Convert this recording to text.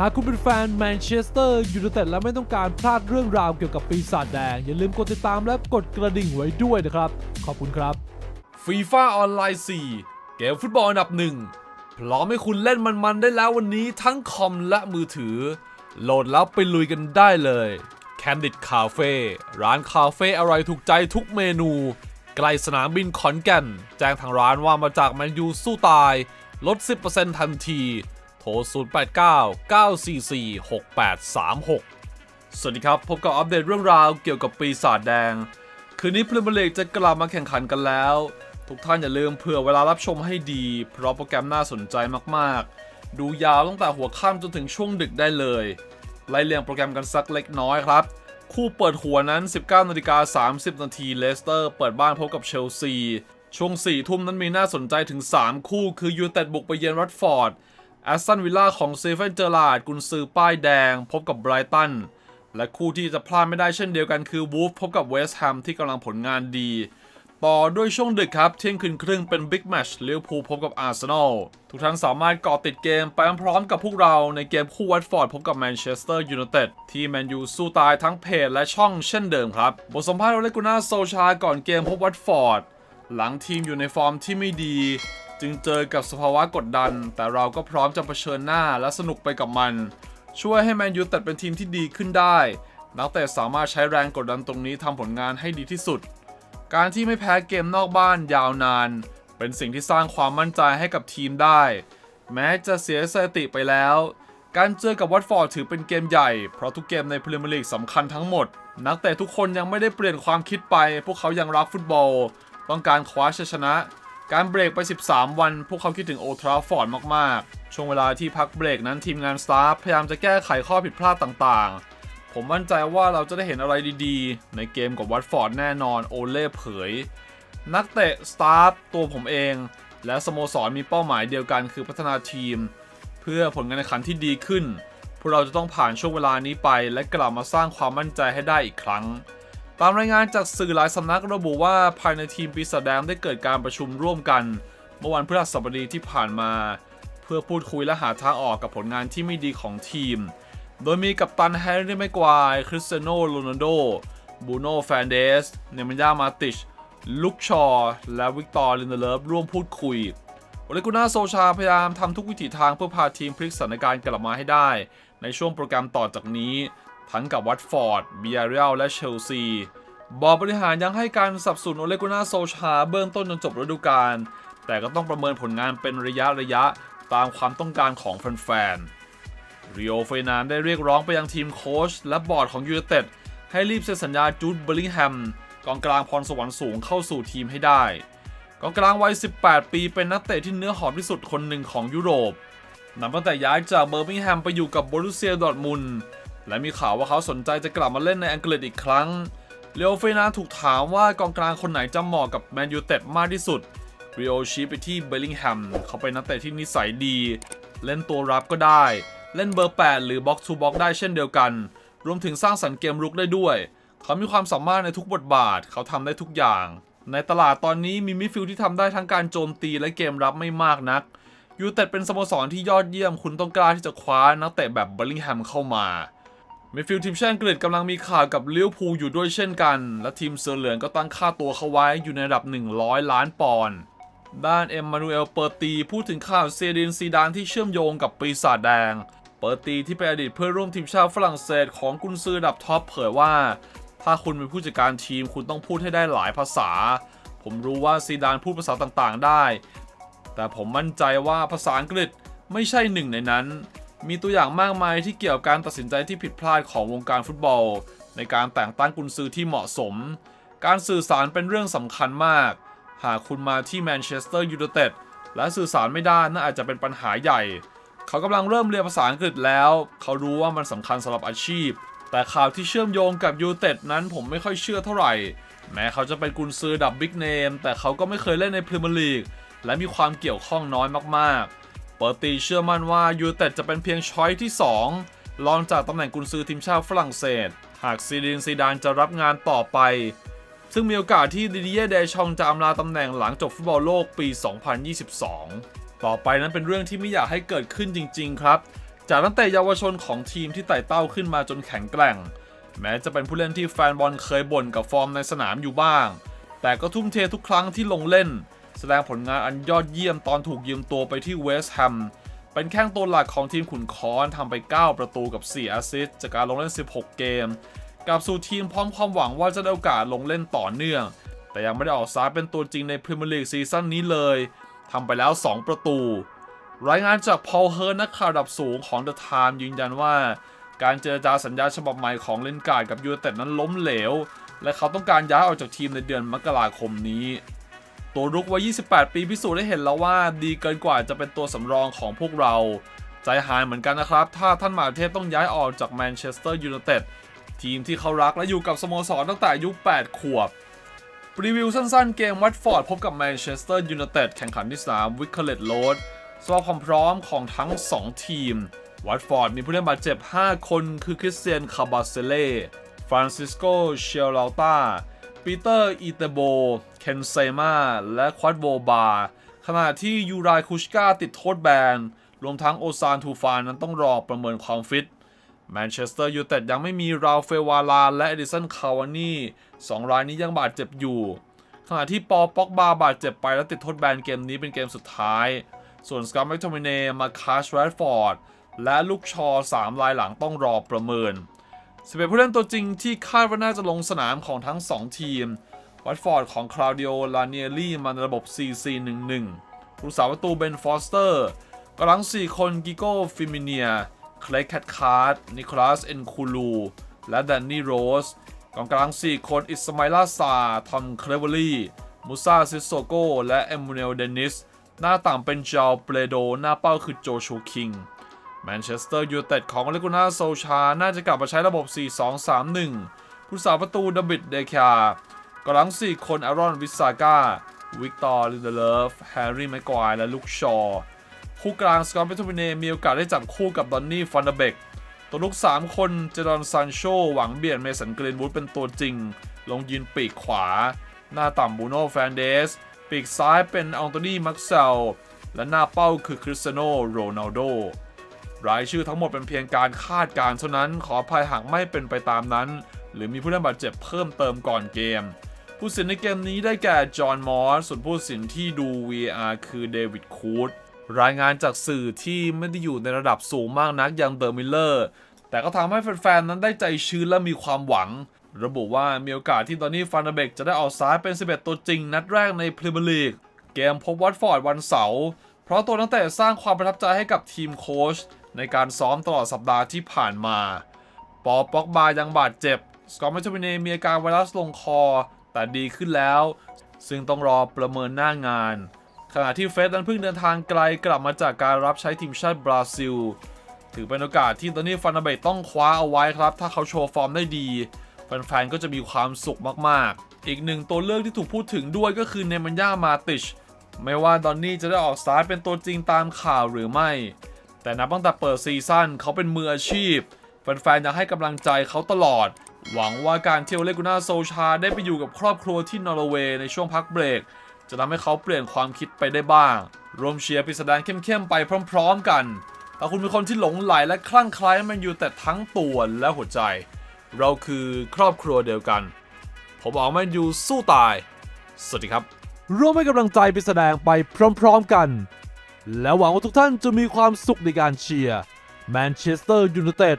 หากคุณเป็นแฟนแมนเชสเตอร์ยูไนเต็ดและไม่ต้องการพลาดเรื่องราวเกี่ยวกับปีศาจแดง อย่าลืมกดติดตามและกดกระดิ่งไว้ด้วยนะครับ ขอบคุณครับฟีฟ่าออนไลน์4เกมฟุตบอลอันดับหนึ่งพร้อมให้คุณเล่นมันๆได้แล้ววันนี้ทั้งคอมและมือถือ โหลดแล้วไปลุยกันได้เลย Candid Cafe ร้านคาเฟ่อร่อยถูกใจทุกเมนูใกล้สนามบินขอนแก่น แจ้งทางร้านว่ามาจากแมนยูสู้ตาย ลด 10%ทันที โทร 089 944 6836 สวัสดีครับ พบกับอัปเดตเรื่องราวเกี่ยวกับปีศาจแดง คืนนี้พรีเมียร์ลีกจะกลับมาแข่งขันกันแล้ว ทุกท่านอย่าลืมเผื่อเวลารับชมให้ดี เพราะโปรแกรมน่าสนใจมากๆ ดูยาวตั้งแต่หัวค่ำจนถึงช่วงดึกได้เลย ไล่เรียงโปรแกรมกันสักเล็กน้อยครับ คู่เปิดหัวนั้น 19นาฬิกา30นาทีเลสเตอร์เปิดบ้านพบกับเชลซีช่วง4ทุ่มนั้นมีน่าสนใจถึง 3 คู่คือยูไนเต็ดบุกไปเยือนรัตฟอร์ด แอสตันวิลล่าของเซเฟนเจอร์ลาดกุนซือป้ายแดง พบกับไบรตัน และคู่ที่จะพลาดไม่ได้เช่นเดียวกันคือวูฟพบกับเวสต์แฮมที่กำลังผลงานดี ต่อด้วยช่วงดึกครับ เที่ยงคืนครึ่งเป็นบิ๊กแมช์ลิเวพูพบกับอาร์เซนอลทุกท่านสามารถเกาะติดเกมไปพร้อมกับพวกเราในเกมคู่วัตฟอร์ดพบกับแมนเชสเตอร์ยูไนเต็ดที่แมนยูสู้ตายทั้งเพจและช่องเช่นเดิมครับบทสัมภาษณ์โอเลกุน่าโซชาก่อนเกมพบวัตฟอร์ดหลังทีมอยู่ในฟอร์มที่ไม่ดี จึงเจอกับสภาวะกดดัน แต่เราก็พร้อมจะเผชิญหน้าและสนุกไปกับมัน ช่วยให้แมนยูตัดเป็นทีมที่ดีขึ้นได้ นักเตะสามารถใช้แรงกดดันตรงนี้ทำผลงานให้ดีที่สุด การที่ไม่แพ้เกมนอกบ้านยาวนาน เป็นสิ่งที่สร้างความมั่นใจให้กับทีมได้ แม้จะเสียสถิติไปแล้ว การเจอกับวัตฟอร์ดถือเป็นเกมใหญ่ เพราะทุกเกมในพรีเมียร์ลีกสำคัญทั้งหมด นักเตะทุกคนยังไม่ได้เปลี่ยนความคิดไป พวกเขายังรักฟุตบอล ต้องการคว้าชัยชนะ การเบรกไป 13 วัน พวกเขาคิดถึงโอทราฟอร์ดมาก ๆ ช่วงเวลาที่พักเบรกนั้นทีมงานสตาฟพยายามจะแก้ไขข้อผิดพลาดต่างๆ ผมมั่นใจว่าเราจะได้เห็นอะไรดีๆ ในเกมกับวัตฟอร์ดแน่นอนโอเล่เผย นักเตะสตาฟตัวผมเอง และสโมสรมีเป้าหมายเดียวกันคือพัฒนาทีม เพื่อผลการแข่งขันที่ดีขึ้น พวกเราจะต้องผ่านช่วงเวลานี้ไป และกลับมาสร้างความมั่นใจให้ได้อีกครั้ง ตามรายงานจากสื่อหลายสำนักระบุว่าภายในทีมปีศาจแดงได้เกิดการประชุมร่วมกัน เมื่อวันพฤหัสบดีที่ผ่านมา เพื่อพูดคุยและหาทางออกกับผลงานที่ไม่ดีของทีม โดยมีกัปตันแฮร์รี่แม็กควายคริสเตียโนโรนัลโดบูโน่แฟนเดสเนมันยามาติชลุกชอร์และวิกตอร์ลินเดเลฟร่วมพูดคุยโอเลกุน่าโซชาพยายามทำทุกวิถีทางเพื่อพาทีมพลิกสถานการณ์กลับมาให้ได้ ในช่วงโปรแกรมต่อจากนี้ ทั้งกับวัตฟอร์ดเบียเรลและเชลซี บอร์ดบริหารยังให้การสนับสนุนโอเลกุนาโซชาเบื้องต้นจนจบฤดูกาล แต่ก็ต้องประเมินผลงานเป็นระยะระยะตามความต้องการของแฟนๆริโอเฟนานได้เรียกร้องไปยังทีมโค้ชและบอร์ดของยูไนเต็ดให้รีบเซ็นสัญญาจูดเบลลิงแฮมกองกลางพรสวรรค์สูงเข้าสู่ทีมให้ได้กองกลางวัย 18 ปีเป็นนักเตะที่เนื้อหอมที่สุดคนหนึ่งของยุโรปนับตั้งแต่ย้ายจากเบอร์มิงแฮมไปอยู่กับบรูเซียดอร์ทมุน และมีข่าวว่าเขาสนใจจะกลับมาเล่นในอังกฤษอีกครั้งเลโอเฟนาถูกถามว่ากองกลางคนไหนจะเหมาะกับแมนยูเต็ดมากที่สุดริโอชี้ไปที่เบลลิงแฮมเขาเป็นนักเตะที่นิสัยดี เล่นตัวรับก็ได้ เล่นเบอร์ 8 หรือบ็อกซ์ทูบ็อกได้เช่นเดียวกัน รวมถึงสร้างสรรค์เกมรุกได้ด้วย เขามีความสามารถในทุกบทบาท เขาทำได้ทุกอย่าง ในตลาดตอนนี้มีมิดฟิลด์ที่ทำได้ทั้งการโจมตีและเกมรับไม่มากนัก ยูเต็ดเป็นสโมสรที่ยอดเยี่ยมคุณต้องกล้าที่จะคว้านักเตะแบบเบลลิงแฮมเข้ามา มิดฟิลด์ทีมชาติอังกฤษกำลังมีข่าวกับเลิเวอร์พูอยู่ด้วยเช่นกัน และทีมเสือเหลืองก็ตั้งค่าตัวเขาไว้อยู่ในระดับ 100 ล้านปอนด์ด้านเอ็มมานูเอลเปอร์ตีพูดถึงข่าวเซดินซีดานที่เชื่อมโยงกับปีศาจแดง เปอร์ตีที่เป็นอดีตเพื่อนร่วมทีมชาติฝรั่งเศสของกุนซือระดับท็อปเผยว่า ถ้าคุณเป็นผู้จัดการทีมคุณต้องพูดให้ได้หลายภาษา ผมรู้ว่าซีดานพูดภาษาต่างๆ ได้ แต่ผมมั่นใจว่าภาษาอังกฤษไม่ใช่หนึ่งในนั้น มีตัวอย่างมากมายที่เกี่ยวกับการตัดสินใจที่ผิดพลาดของวงการฟุตบอล ในการแต่งตั้งกุนซือที่เหมาะสม การสื่อสารเป็นเรื่องสำคัญมาก หากคุณมาที่แมนเชสเตอร์ยูไนเต็ดและสื่อสารไม่ได้น่าอาจจะเป็นปัญหาใหญ่ เขากำลังเริ่มเรียนภาษาอังกฤษแล้ว เขารู้ว่ามันสำคัญสำหรับอาชีพ แต่ข่าวที่เชื่อมโยงกับยูไนเต็ดนั้นผมไม่ค่อยเชื่อเท่าไหร่ แม้เขาจะเป็นกุนซือดับบิ๊กเนมแต่เขาก็ไม่เคยเล่นในพรีเมียร์ลีกและมีความเกี่ยวข้องน้อยมากๆ เปิดตีเชื่อมั่นว่ายูเต็ดจะเป็นเพียงช้อยที่ 2 รองจากตำแหน่งกุนซือทีมชาติฝรั่งเศส หากซีดินซีดานจะรับงานต่อไป ซึ่งมีโอกาสที่ดิเดิเย่เดชองจะอำลาตำแหน่งหลังจบฟุตบอลโลกปี 2022 ต่อไปนั้นเป็นเรื่องที่ไม่อยากให้เกิดขึ้นจริง ๆ ครับ จากนักเตะเยาวชนของทีมที่ไต่เต้าขึ้นมาจนแข็งแกร่ง แม้จะเป็นผู้เล่นที่แฟนบอลเคยบ่นกับฟอร์มในสนามอยู่บ้าง แต่ก็ทุ่มเททุกครั้งที่ลงเล่น แสดงผลงานอันยอดเยี่ยมตอนถูกยืมตัวไปที่เวสต์แฮมเป็นแข้งตัวหลักของทีมขุนค้อนทำไป 9 ประตูกับ 4 แอสซิสต์จากการลงเล่น 16 เกมกลับสู่ทีมพร้อมความหวังว่าจะได้โอกาสลงเล่นต่อเนื่อง แต่ยังไม่ได้ออกสตาร์ทเป็นตัวจริงในพรีเมียร์ลีกซีซั่นนี้เลยทำไปแล้ว 2 ประตู รายงานจากพอลเฮิร์นนักข่าวระดับสูงของ The Time ยืนยันว่า การเจรจาสัญญาฉบับใหม่ของเลนการ์ดกับยูเต็ดนั้นล้มเหลว และเขาต้องการย้ายออกจากทีมในเดือนมกราคมนี้ ตัวรุกวัย 28 ปีพิสูจน์ได้เห็นแล้วว่าดีเกินกว่าจะเป็นตัวสำรองของพวกเรา ใจหายเหมือนกันนะครับ ถ้าท่านหมาเทพต้องย้ายออกจากแมนเชสเตอร์ยูไนเต็ดทีมที่เขารักและอยู่กับสโมสรตั้งแต่อายุ 8 ขวบรีวิวสั้นๆเกมวัตฟอร์ดพบกับแมนเชสเตอร์ยูไนเต็ดแข่งขันที่3วิคเคเลตโรดสภาพความพร้อมของทั้ง 2 ทีม วัตฟอร์ดมีผู้เล่นบาดเจ็บ 5 คนคือคริสเตียน คาบาเซเล่ ฟรานซิสโก เชลลาตาปีเตอร์ อีเตโบ เคนเซมาและควอดโบบาขณะที่ยูรายคุชกาติดโทษแบน รวมทั้งโอซานทูฟานนั้นต้องรอประเมินความฟิตแมนเชสเตอร์ยูไนเต็ดยังไม่มีราเฟวาลาและเอดิสันคาวานี่สองรายนี้ยังบาดเจ็บอยู่ ขณะที่ปอป็อกบาบาดเจ็บไปและติดโทษแบนเกมนี้เป็นเกมสุดท้าย ส่วนสกอตแมคโทมิเนมาคาชแรดฟอร์ดและลูกชอ 3 รายหลังต้องรอประเมิน11ผู้เล่นตัวจริงที่คาดว่าน่าจะลงสนามของทั้ง 2 ทีม วัตฟอร์ดของคลาวดิโอลาเนียลี่มาในระบบ 4-4-1-1ผู้สาประตูเบนฟอสเตอร์กำลัง 4 คนกิโก้ฟิมิเนียเคลกแคทคาร์ดนิโคลัสเอนคูลูและแดนนี่โรสกองกลาง 4 คนอิสมาอิลาซาทอมเคลเวอรี่มูซาซิโซโกและเอมูเนลเดนิสหน้าต่างเป็นจาวเปโด หน้าเป้าคือโจชูคิงแมนเชสเตอร์ยูไนเต็ดของเลกุน่าโซชา น่าจะกลับมาใช้ระบบ 4-2-3-1 ผู้สาประตูดวิดเดคา กำลัง 4 คนอารอนวิสซาก้าวิกตอร์ลิเดเลฟแฮร์รี่แมกควายและลูกชอคู่กลางสกอตเปโทมิเนมีโอกาสได้จับคู่กับดอนนี่ฟันเดเบกตัวลูก3 คนเจดอนซานโชหวังเบียดเมสันกรีนวูดเป็นตัวจริง ลงยืนปีกขวา หน้าต่ำบูโน่แฟนเดส ปีกซ้ายเป็นอัลโตนีมักเซลและหน้าเป้าคือคริสเตียโนโรนัลโดรายชื่อทั้งหมดเป็นเพียงการคาดการณ์เท่านั้น ขออภัยหากไม่เป็นไปตามนั้น หรือมีผู้เล่นบาดเจ็บเพิ่มเติมก่อนเกม ผู้สินในเกมนี้ได้แก่จอห์นมอสส่วนผู้สินที่ดู VR คือเดวิดคูดรายงานจากสื่อที่ไม่ได้อยู่ในระดับสูงมากนักอย่างเดอร์มิลเลอร์ แต่ก็ทำให้แฟนๆ นั้นได้ใจชื้นและมีความหวัง ระบุว่ามีโอกาสที่ตอนนี้ฟันาเบกจะได้ออกซ้ายเป็น 11 ตัวจริง นัดแรกในพรีเมียร์ลีกเกมพบวัตฟอร์ดวันเสาร์เพราะตัวนักเตะสร้างความประทับใจให้กับทีมโค้ชในการซ้อมตลอดสัปดาห์ที่ผ่านมา ปอป็อกบายังบาดเจ็บสกอตแมคโทมิเนมีอาการไวรัสลงคอ แต่ดีขึ้นแล้ว ซึ่งต้องรอประเมินหน้างาน ขณะที่เฟสนั้นเพิ่งเดินทางไกลกลับมาจากการรับใช้ทีมชาติบราซิล ถือเป็นโอกาสที่ตอนนี้ฟันเบตต้องคว้าเอาไว้ครับ ถ้าเขาโชว์ฟอร์มได้ดีแฟนๆก็จะมีความสุขมากๆ อีกหนึ่งตัวเลือกที่ถูกพูดถึงด้วยก็คือเนมันย่ามาติชไม่ว่าดอนนี่จะได้ออกสตาร์ทเป็นตัวจริงตามข่าวหรือไม่ แต่นับตั้งแต่เปิดซีซั่นเขาเป็นมืออาชีพ แฟนๆอยากให้กำลังใจเขาตลอด หวังว่าการเที่ยวเลกูน่าโซชาได้ไปอยู่กับครอบครัวที่นอร์เวย์ในช่วงพักเบรก จะทำให้เขาเปลี่ยนความคิดไปได้บ้าง รวมเชียร์ปีศาจแดงเข้มๆไปพร้อมๆกันถ้าคุณเป็นคนที่หลงไหลและคลั่งไคล้มันอยู่แต่ทั้งตัวและหัวใจ เราคือครอบครัวเดียวกัน ผมบอกแมนยูสู้ตาย สวัสดีครับ ร่วมให้กำลังใจไปแสดงไปพร้อมๆกัน และหวังว่าทุกท่านจะมีความสุขในการเชียร์แมนเชสเตอร์ยูไนเต็ด